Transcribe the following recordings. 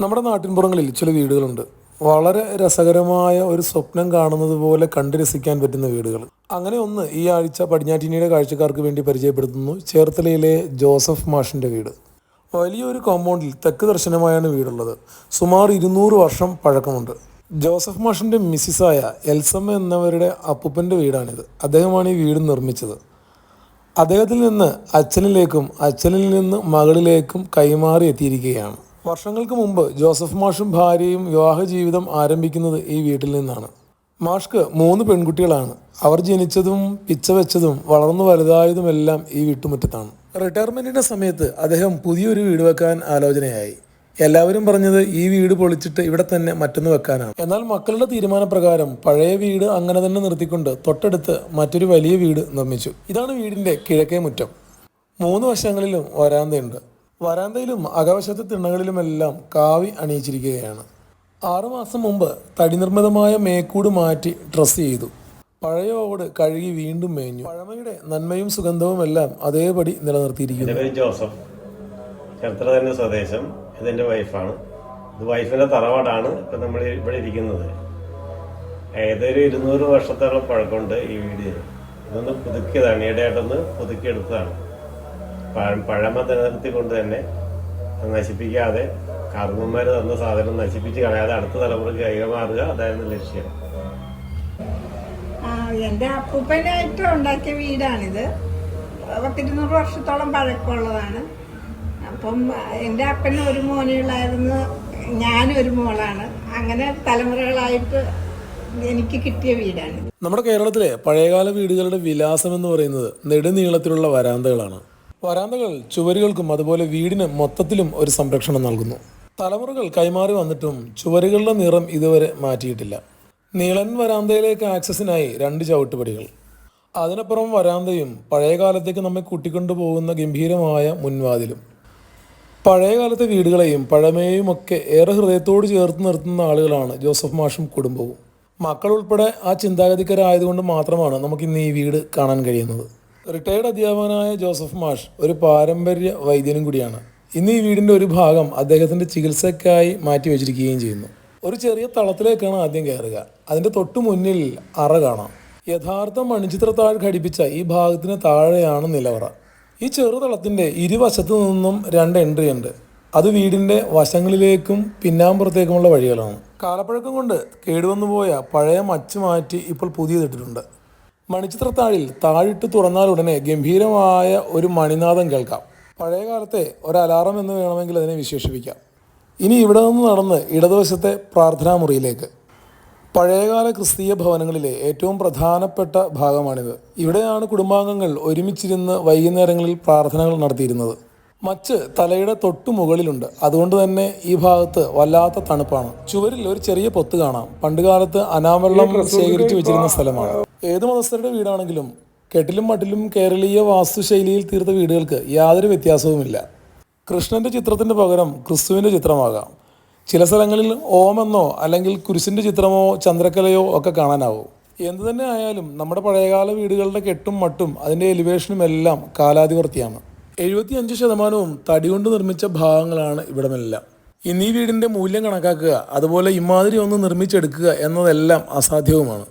നമ്മുടെ നാട്ടിൻപുറങ്ങളിൽ ചില വീടുകളുണ്ട്. വളരെ രസകരമായ ഒരു സ്വപ്നം കാണുന്നത് പോലെ കണ്ടു രസിക്കാൻ പറ്റുന്ന വീടുകൾ. അങ്ങനെ ഒന്ന് ഈ ആഴ്ച പടിഞ്ഞാറ്റിനിയുടെ കാഴ്ചക്കാർക്ക് വേണ്ടി പരിചയപ്പെടുത്തുന്നു ചേർത്തലയിലെ ജോസഫ് മാഷിന്റെ വീട്. വലിയൊരു കോമ്പൗണ്ടിൽ തെക്ക് ദർശനമായാണ് വീടുള്ളത്. സുമാർ ഇരുന്നൂറ് വർഷം പഴക്കമുണ്ട്. ജോസഫ് മാഷിന്റെ മിസ്സിസായ എൽസമ്മ എന്നവരുടെ അപ്പൂപ്പന്റെ വീടാണിത്. അദ്ദേഹമാണ് ഈ വീട് നിർമ്മിച്ചത്. അദ്ദേഹത്തിൽ നിന്ന് അച്ഛനിലേക്കും അച്ഛനിൽ നിന്ന് മകളിലേക്കും കൈമാറി എത്തിയിരിക്കുകയാണ്. വർഷങ്ങൾക്ക് മുമ്പ് ജോസഫ് മാഷും ഭാര്യയും വിവാഹ ജീവിതം ആരംഭിക്കുന്നത് ഈ വീട്ടിൽ നിന്നാണ്. മാഷ്ക്ക് മൂന്ന് പെൺകുട്ടികളാണ്. അവർ ജനിച്ചതും പിച്ച വെച്ചതും വളർന്നു വലുതായതുമെല്ലാം ഈ വീട്ടുമുറ്റത്താണ്. റിട്ടയർമെന്റിന്റെ സമയത്ത് അദ്ദേഹം പുതിയൊരു വീട് വെക്കാൻ ആലോചനയായി. എല്ലാവരും പറഞ്ഞത് ഈ വീട് പൊളിച്ചിട്ട് ഇവിടെ തന്നെ മറ്റൊന്ന് വെക്കാനാണ്. എന്നാൽ മക്കളുടെ തീരുമാനപ്രകാരം പഴയ വീട് അങ്ങനെ തന്നെ നിർത്തിക്കൊണ്ട് തൊട്ടടുത്ത് മറ്റൊരു വലിയ വീട് നിർമ്മിച്ചു. ഇതാണ് വീടിന്റെ കിഴക്കേ മുറ്റം. മൂന്ന് വശങ്ങളിലും വരാന്തയുണ്ട് വരാന്തയിലും അകവശത്തെ തിണ്ണകളിലുമെല്ലാം കാവി അണിയിച്ചിരിക്കുകയാണ്. ആറുമാസം മുമ്പ് തടി നിർമ്മിതമായ മേക്കൂട് മാറ്റി ഡ്രസ് ചെയ്തു. പഴയ ഓട് കഴുകി വീണ്ടും മേഞ്ഞു. പഴമയുടെ നന്മയും സുഗന്ധവും എല്ലാം അതേപടി നിലനിർത്തിയിരിക്കുന്നു. എന്റെ ജോസഫ്. ചേർത്തല തന്നെ സ്വദേശം. ഇതെന്റെ വൈഫാണ്. ഇത് വൈഫിന്റെ തറവാടാണ്. ഇപ്പം നമ്മൾ ഇവിടെ ഇരിക്കുന്നത്. ഏതൊരു ഇരുന്നൂറ് വർഷത്തോളം പഴക്കമുണ്ട് ഈ വീട്. ഇതൊന്ന് പുതുക്കിയതാണ്. ഈയിടെയായിട്ടൊന്ന് പുതുക്കിയെടുത്തതാണ്. പഴമ നിലനിർത്തിക്കൊണ്ട് തന്നെ നശിപ്പിക്കാതെ കർമ്മന്മാര് തന്ന സാധനം നശിപ്പിച്ച് കളയാതെ അടുത്ത തലമുറയ്ക്ക് കൈമാറുക അതായിരുന്നു ലക്ഷ്യം. എന്റെ എന്റെ അപ്പൂപ്പനായിട്ട് ഉണ്ടാക്കിയ വീടാണിത്. പത്തിരുന്നൂറ് വർഷത്തോളം പഴക്കമുള്ളതാണ്. അപ്പം എന്റെ അപ്പന് ഒരു മോനുകളായിരുന്നു ഒരു മോളാണ്. അങ്ങനെ തലമുറകളായിട്ട് എനിക്ക് കിട്ടിയ വീടാണ്. നമ്മുടെ കേരളത്തിലെ പഴയകാല വീടുകളുടെ വിലാസം എന്ന് പറയുന്നത് നെടുനീളത്തിലുള്ള വരാന്തകളാണ്. വരാന്തകൾ ചുവരുകൾക്കും അതുപോലെ വീടിന് മൊത്തത്തിലും ഒരു സംരക്ഷണം നൽകുന്നു. തലമുറകൾ കൈമാറി വന്നിട്ടും ചുവരുകളുടെ നിറം ഇതുവരെ മാറ്റിയിട്ടില്ല. നീളൻ വരാന്തയിലേക്ക് ആക്സസിനായി രണ്ട് ചവിട്ടുപടികൾ. അതിനപ്പുറം വരാന്തയും പഴയ കാലത്തേക്ക് നമ്മെ കൂട്ടിക്കൊണ്ടു പോകുന്ന ഗംഭീരമായ മുൻവാതിലും. പഴയ കാലത്തെ വീടുകളെയും പഴമയെയും ഒക്കെ ഏറെ ഹൃദയത്തോട് ചേർത്ത് നിർത്തുന്ന ആളുകളാണ് ജോസഫ് മാഷും കുടുംബവും. മക്കൾ ഉൾപ്പെടെ ആ ചിന്താഗതിക്കാരായതുകൊണ്ട് മാത്രമാണ് നമുക്കിന്ന് ഈ വീട് കാണാൻ കഴിയുന്നത്. റിട്ടയർഡ് അധ്യാപകനായ ജോസഫ് മാഷ് ഒരു പാരമ്പര്യ വൈദ്യനും കൂടിയാണ്. ഇന്ന് ഈ വീടിന്റെ ഒരു ഭാഗം അദ്ദേഹത്തിന്റെ ചികിത്സയ്ക്കായി മാറ്റി വെച്ചിരിക്കുകയും ചെയ്യുന്നു. ഒരു ചെറിയ തളത്തിലേക്കാണ് ആദ്യം കയറുക. അതിന്റെ തൊട്ടു മുന്നിൽ അറ കാണാം. യഥാർത്ഥ മണിച്ചിത്രത്താഴ് ഘടിപ്പിച്ച ഈ ഭാഗത്തിന് താഴെയാണ് നിലവറ. ഈ ചെറുതളത്തിന്റെ ഇരുവശത്തു നിന്നും രണ്ട് എൻട്രി ഉണ്ട്. അത് വീടിന്റെ വശങ്ങളിലേക്കും പിന്നാമ്പുറത്തേക്കുമുള്ള വഴികളാണ്. കാലപ്പഴക്കം കൊണ്ട് കേടുവന്നുപോയ പഴയ മച്ച് മാറ്റി ഇപ്പോൾ പുതിയതിട്ടിട്ടുണ്ട്. മണിച്ചിത്രത്താഴിൽ താഴിട്ട് തുറന്നാൽ ഉടനെ ഗംഭീരമായ ഒരു മണിനാദം കേൾക്കാം. പഴയ കാലത്തെ ഒരു അലാറം എന്ന് വേണമെങ്കിൽ അതിനെ വിശേഷിപ്പിക്കാം. ഇനി ഇവിടെ നിന്ന് നടന്ന് ഇടതുവശത്തെ പ്രാർത്ഥനാ മുറിയിലേക്ക് പഴയകാല ക്രിസ്തീയ ഭവനങ്ങളിലെ ഏറ്റവും പ്രധാനപ്പെട്ട ഭാഗമാണിത്. ഇവിടെയാണ് കുടുംബാംഗങ്ങൾ ഒരുമിച്ചിരുന്ന് വൈകുന്നേരങ്ങളിൽ പ്രാർത്ഥനകൾ നടത്തിയിരുന്നത്. മച്ച് തലയുടെ തൊട്ടു മുകളിലുണ്ട്. അതുകൊണ്ട് തന്നെ ഈ ഭാഗത്ത് വല്ലാത്ത തണുപ്പാണ്. ചുവരിൽ ഒരു ചെറിയ പൊത്ത് കാണാം. പണ്ടുകാലത്ത് അനാവെള്ളം ശേഖരിച്ചു വെച്ചിരുന്ന സ്ഥലമാണ്. ഏത് മതസ്ഥരുടെ വീടാണെങ്കിലും കെട്ടിലും മട്ടിലും കേരളീയ വാസ്തുശൈലിയിൽ തീർത്ത വീടുകൾക്ക് യാതൊരു വ്യത്യാസവുമില്ല. കൃഷ്ണന്റെ ചിത്രത്തിന് പകരം ക്രിസ്തുവിന്റെ ചിത്രമാകാം. ചില സ്ഥലങ്ങളിൽ ഓമെന്നോ അല്ലെങ്കിൽ കുരിശിന്റെ ചിത്രമോ ചന്ദ്രക്കലയോ ഒക്കെ കാണാനാവും. എന്തു തന്നെ ആയാലും നമ്മുടെ പഴയകാല വീടുകളുടെ കെട്ടും മട്ടും അതിന്റെ എലിവേഷനും എല്ലാം കാലാതിവർത്തിയാണ് എഴുപത്തി അഞ്ച് ശതമാനവും തടി കൊണ്ട് നിർമ്മിച്ച ഭാഗങ്ങളാണ് ഇവിടമെല്ലാം. ഇന്ന് ഈ വീടിന്റെ മൂല്യം കണക്കാക്കുക അതുപോലെ ഇമാതിരി ഒന്ന് നിർമ്മിച്ചെടുക്കുക എന്നതെല്ലാം അസാധ്യവുമാണ്.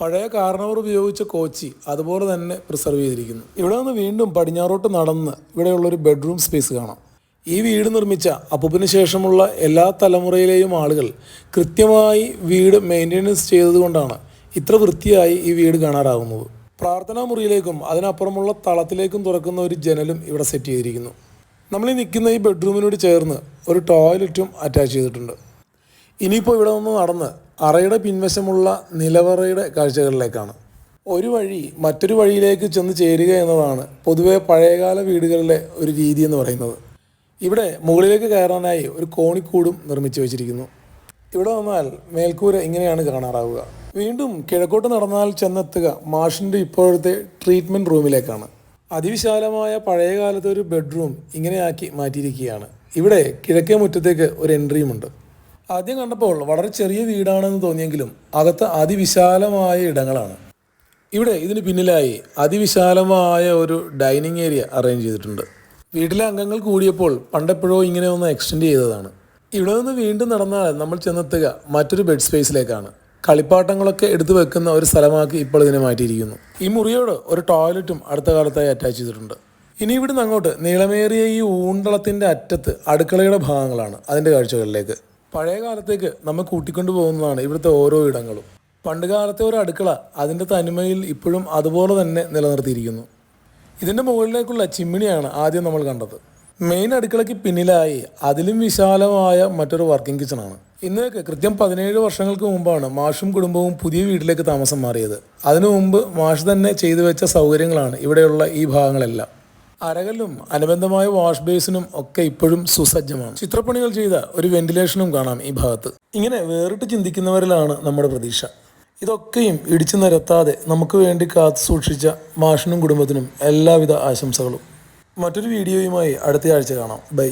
പഴയ കാർണവർ ഉപയോഗിച്ച കോച്ചി അതുപോലെ തന്നെ പ്രിസർവ് ചെയ്തിരിക്കുന്നു. ഇവിടെ നിന്ന് വീണ്ടും പടിഞ്ഞാറോട്ട് നടന്ന് ഇവിടെയുള്ളൊരു ബെഡ്റൂം സ്പേസ് കാണാം. ഈ വീട് നിർമ്മിച്ച അപ്പുപ്പിന് ശേഷമുള്ള എല്ലാ തലമുറയിലെയും ആളുകൾ കൃത്യമായി വീട് മെയിന്റെനൻസ് ചെയ്തതുകൊണ്ടാണ് ഇത്ര വൃത്തിയായി ഈ വീട് കാണാറാകുന്നത് പ്രാർത്ഥനാ മുറിയിലേക്കും അതിനപ്പുറമുള്ള തളത്തിലേക്കും തുറക്കുന്ന ഒരു ജനലും ഇവിടെ സെറ്റ് ചെയ്തിരിക്കുന്നു. നമ്മൾ ഈ നിൽക്കുന്ന ഈ ബെഡ്റൂമിനോട് ചേർന്ന് ഒരു ടോയ്ലറ്റും അറ്റാച്ച് ചെയ്തിട്ടുണ്ട്. ഇനിയിപ്പോൾ ഇവിടെ നിന്ന് നടന്ന് അറയുടെ പിൻവശമുള്ള നിലവറയുടെ കാഴ്ചകളിലേക്കാണ്. ഒരു വഴി മറ്റൊരു വഴിയിലേക്ക് ചെന്ന് ചേരുക എന്നതാണ് പൊതുവെ പഴയകാല വീടുകളിലെ ഒരു രീതി എന്ന് പറയുന്നത്. ഇവിടെ മുകളിലേക്ക് കയറാനായി ഒരു കോണിക്കൂടും നിർമ്മിച്ചു വെച്ചിരിക്കുന്നു. ഇവിടെ വന്നാൽ മേൽക്കൂര ഇങ്ങനെയാണ് കാണാറാവുക. വീണ്ടും കിഴക്കോട്ട് നടന്നാൽ ചെന്നെത്തുക മാഷിന്റെ ഇപ്പോഴത്തെ ട്രീറ്റ്മെന്റ് റൂമിലേക്കാണ്. അതിവിശാലമായ പഴയകാലത്തെ ഒരു ബെഡ്റൂം ഇങ്ങനെയാക്കി മാറ്റിയിരിക്കുകയാണ്. ഇവിടെ കിഴക്കേ മുറ്റത്തേക്ക് ഒരു എൻട്രിയുമുണ്ട്. ആദ്യം കണ്ടപ്പോൾ വളരെ ചെറിയ വീടാണെന്ന് തോന്നിയെങ്കിലും അകത്ത് അതിവിശാലമായ ഇടങ്ങളാണ്. ഇവിടെ ഇതിന് പിന്നിലായി അതിവിശാലമായ ഒരു ഡൈനിങ് ഏരിയ അറേഞ്ച് ചെയ്തിട്ടുണ്ട്. വീട്ടിലെ അംഗങ്ങൾ കൂടിയപ്പോൾ പണ്ടെപ്പോഴോ ഇങ്ങനെ ഒന്ന് എക്സ്റ്റെൻഡ് ചെയ്തതാണ്. ഇവിടെ നിന്ന് വീണ്ടും നടന്നാൽ നമ്മൾ ചെന്നെത്തുക മറ്റൊരു ബെഡ് സ്പേസിലേക്കാണ്. കളിപ്പാട്ടങ്ങളൊക്കെ എടുത്തു വെക്കുന്ന ഒരു സ്ഥലമാക്കി ഇപ്പോൾ ഇതിനെ മാറ്റിയിരിക്കുന്നു. ഈ മുറിയോട് ഒരു ടോയ്ലറ്റും അടുത്ത കാലത്തായി അറ്റാച്ച് ചെയ്തിട്ടുണ്ട്. ഇനി ഇവിടുന്ന് അങ്ങോട്ട് നീളമേറിയ ഈ ഊണ്ടളത്തിന്റെ അറ്റത്ത് അടുക്കളയുടെ ഭാഗങ്ങളാണ് അതിന്റെ കാഴ്ചകളിലേക്ക്. പഴയ കാലത്തേക്ക് നമ്മെ കൂട്ടിക്കൊണ്ടു പോകുന്നതാണ് ഇവിടുത്തെ ഓരോ ഇടങ്ങളും. പണ്ട് കാലത്തെ ഒരു അടുക്കള അതിന്റെ തനിമയിൽ ഇപ്പോഴും അതുപോലെ തന്നെ നിലനിർത്തിയിരിക്കുന്നു. ഇതിന്റെ മുകളിലേക്കുള്ള ചിമ്മിണിയാണ് ആദ്യം നമ്മൾ കണ്ടത്. മെയിൻ അടുക്കളയ്ക്ക് പിന്നിലായി അതിലും വിശാലമായ മറ്റൊരു വർക്കിംഗ് കിച്ചണാണ്. ഇന്നേക്ക് കൃത്യം പതിനേഴ് വർഷങ്ങൾക്ക് മുമ്പാണ് മാഷും കുടുംബവും പുതിയ വീട്ടിലേക്ക് താമസം മാറിയത്. അതിനു മുമ്പ് മാഷ് തന്നെ ചെയ്തു വെച്ച സൗകര്യങ്ങളാണ് ഇവിടെയുള്ള ഈ ഭാഗങ്ങളെല്ലാം. അരകല്ലും അനുബന്ധമായ വാഷ് ബേസിനും ഒക്കെ ഇപ്പോഴും സുസജ്ജമാണ്. ചിത്രപ്പണികൾ ചെയ്ത ഒരു വെന്റിലേഷനും കാണാം ഈ ഭാഗത്ത്. ഇങ്ങനെ വേറിട്ട് ചിന്തിക്കുന്നവരിലാണ് നമ്മുടെ പ്രതീക്ഷ. ഇതൊക്കെയും ഇടിച്ചു നിരത്താതെ നമുക്ക് വേണ്ടി കാത്തു സൂക്ഷിച്ച മാഷിനും കുടുംബത്തിനും എല്ലാവിധ ആശംസകളും. മറ്റൊരു വീഡിയോയുമായി അടുത്ത ആഴ്ച കാണാം. ബൈ.